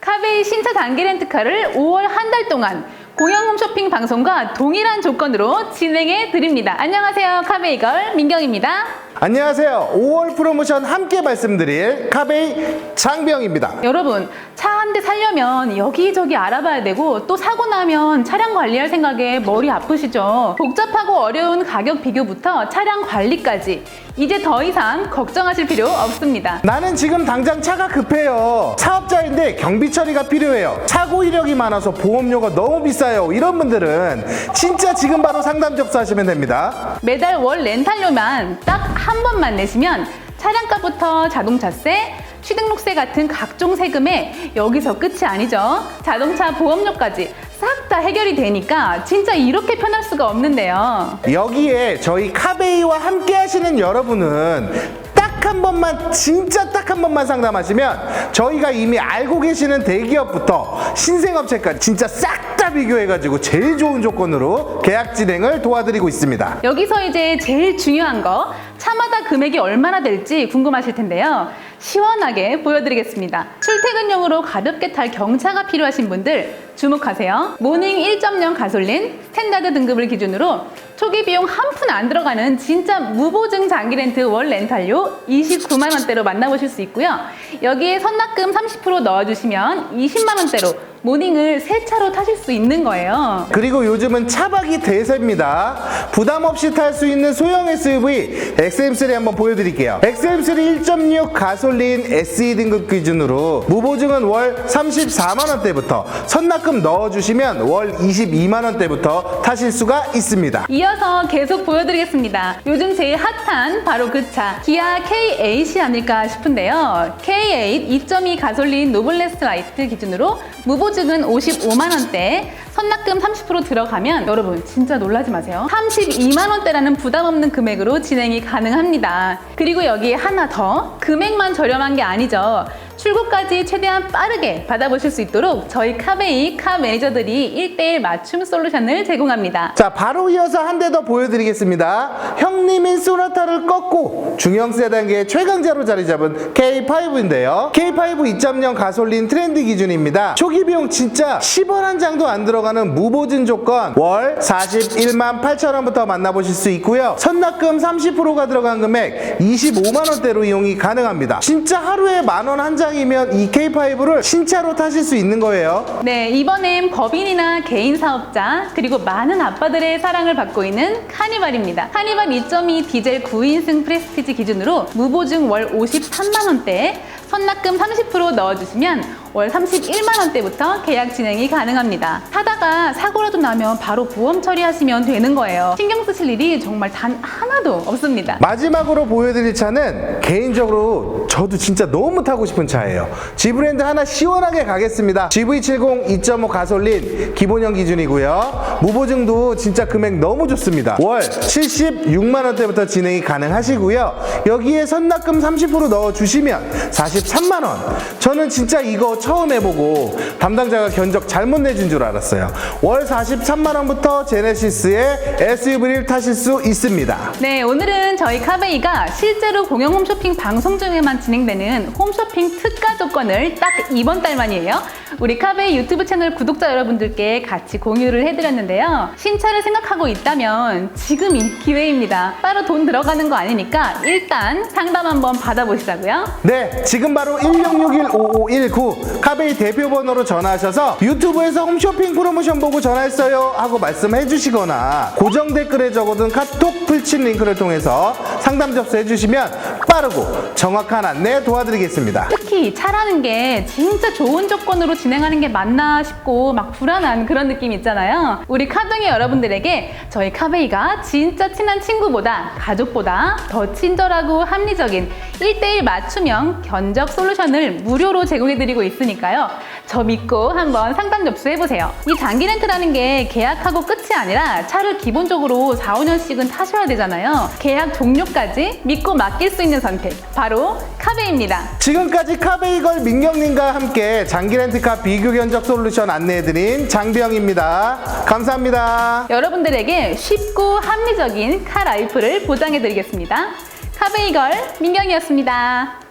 카베이 신차 단기 렌트카를 5월 한 달 동안 공영 홈쇼핑 방송과 동일한 조건으로 진행해 드립니다. 안녕하세요. 카베이 걸 민경입니다. 안녕하세요. 5월 프로모션 함께 말씀드릴 카베이 장병입니다. 여러분, 차 한 대 살려면 여기저기 알아봐야 되고 또 사고 나면 차량 관리할 생각에 머리 아프시죠? 복잡하고 어려운 가격 비교부터 차량 관리까지 이제 더 이상 걱정하실 필요 없습니다. 나는 지금 당장 차가 급해요. 사업자 경비 처리가 필요해요. 차고 이력이 많아서 보험료가 너무 비싸요. 이런 분들은 진짜 지금 바로 상담 접수하시면 됩니다. 매달 월 렌탈료만 딱 한 번만 내시면 차량값부터 자동차세, 취등록세 같은 각종 세금에 여기서 끝이 아니죠. 자동차 보험료까지 싹 다 해결이 되니까 진짜 이렇게 편할 수가 없는데요. 여기에 저희 카베이와 함께 하시는 여러분은 딱 한 번만 진짜 딱 한 번만 상담하시면 저희가 이미 알고 계시는 대기업부터 신생업체까지 진짜 싹 다 비교해가지고 제일 좋은 조건으로 계약 진행을 도와드리고 있습니다. 여기서 이제 제일 중요한 거 차마다 금액이 얼마나 될지 궁금하실 텐데요. 시원하게 보여드리겠습니다. 출퇴근용으로 가볍게 탈 경차가 필요하신 분들 주목하세요. 모닝 1.0 가솔린 스탠다드 등급을 기준으로 초기 비용 한 푼 안 들어가는 진짜 무보증 장기 렌트 월 렌탈료 29만 원대로 만나보실 수 있고요. 여기에 선납금 30% 넣어주시면 20만 원대로 모닝을 새 차로 타실 수 있는 거예요. 그리고 요즘은 차박이 대세입니다. 부담 없이 탈 수 있는 소형 SUV XM3 한번 보여드릴게요. XM3 1.6 가솔린 SE 등급 기준으로 무보증은 월 34만 원대부터 선납금 넣어주시면 월 22만 원대부터 타실 수가 있습니다. 이어서 계속 보여드리겠습니다. 요즘 제일 핫한 바로 그 차, 기아 K8이 아닐까 싶은데요. K8 2.2 가솔린 노블레스 라이트 기준으로 무보 증은 55만 원대, 선납금 30% 들어가면 여러분 진짜 놀라지 마세요. 32만 원대라는 부담 없는 금액으로 진행이 가능합니다. 그리고 여기 하나 더 금액만 저렴한 게 아니죠. 출고까지 최대한 빠르게 받아보실 수 있도록 저희 카베이 카 매니저들이 1대1 맞춤 솔루션을 제공합니다. 자, 바로 이어서 한 대 더 보여드리겠습니다. 형님인 소나타를 꺾고 중형 세단계의 최강자로 자리 잡은 K5인데요. K5 2.0 가솔린 트렌드 기준입니다. 초기 비용 진짜 10원 한 장도 안 들어가 는 무보증 조건 월 41만 8천 원부터 만나보실 수 있고요. 선납금 30%가 들어간 금액 25만 원대로 이용이 가능합니다. 진짜 하루에 만 원 한 장이면 이 K5를 신차로 타실 수 있는 거예요. 네, 이번엔 법인이나 개인 사업자, 그리고 많은 아빠들의 사랑을 받고 있는 카니발입니다. 카니발 2.2 디젤 9인승 프레스티지 기준으로 무보증 월 53만 원대, 선납금 30% 넣어주시면 월 31만 원대부터 계약 진행이 가능합니다. 타다가 사고라도 나면 바로 보험 처리하시면 되는 거예요. 신경 쓰실 일이 정말 단 하나도 없습니다. 마지막으로 보여드릴 차는 개인적으로 저도 진짜 너무 타고 싶은 차예요. G 브랜드 하나 시원하게 가겠습니다. GV70 2.5 가솔린 기본형 기준이고요. 무보증도 진짜 금액 너무 좋습니다. 월 76만 원대부터 진행이 가능하시고요. 여기에 선납금 30% 넣어 주시면 43만 원. 저는 진짜 이거 처음 해보고 담당자가 견적 잘못 내준 줄 알았어요. 월 43만 원부터 제네시스의 SUV를 타실 수 있습니다. 네, 오늘은 저희 카베이가 실제로 공영 홈쇼핑 방송 중에만 진행되는 홈쇼핑 특가 조건을 딱 이번 달만이에요. 우리 카베이 유튜브 채널 구독자 여러분들께 같이 공유를 해드렸는데요. 신차를 생각하고 있다면 지금 이 기회입니다. 따로 돈 들어가는 거 아니니까 일단 상담 한번 받아보시자고요. 네, 지금 바로 1661-5519 카베이 대표 번호로 전화하셔서 유튜브에서 홈쇼핑 프로모션 보고 전화했어요 하고 말씀해 주시거나 고정 댓글에 적어둔 카톡 풀친 링크를 통해서 상담 접수해 주시면 빠르고 정확한 안내 도와드리겠습니다. 특히 차라는 게 진짜 좋은 조건으로 진행하는 게 맞나 싶고 막 불안한 그런 느낌 있잖아요. 우리 카둥이 여러분들에게 저희 카베이가 진짜 친한 친구보다 가족보다 더 친절하고 합리적인 1대1 맞춤형 견적 솔루션을 무료로 제공해드리고 있으니까요. 저 믿고 한번 상담 접수해보세요. 이 장기 렌트라는 게 계약하고 끝이 아니라 차를 기본적으로 4, 5년씩은 타셔야 되잖아요. 계약 종료까지 믿고 맡길 수 있는 선택. 바로 카베입니다. 지금까지 카베이걸 민경님과 함께 장기 렌트카 비교 견적 솔루션 안내해드린 장병입니다. 감사합니다. 여러분들에게 쉽고 합리적인 카 라이프를 보장해드리겠습니다. 카베이걸 민경이었습니다.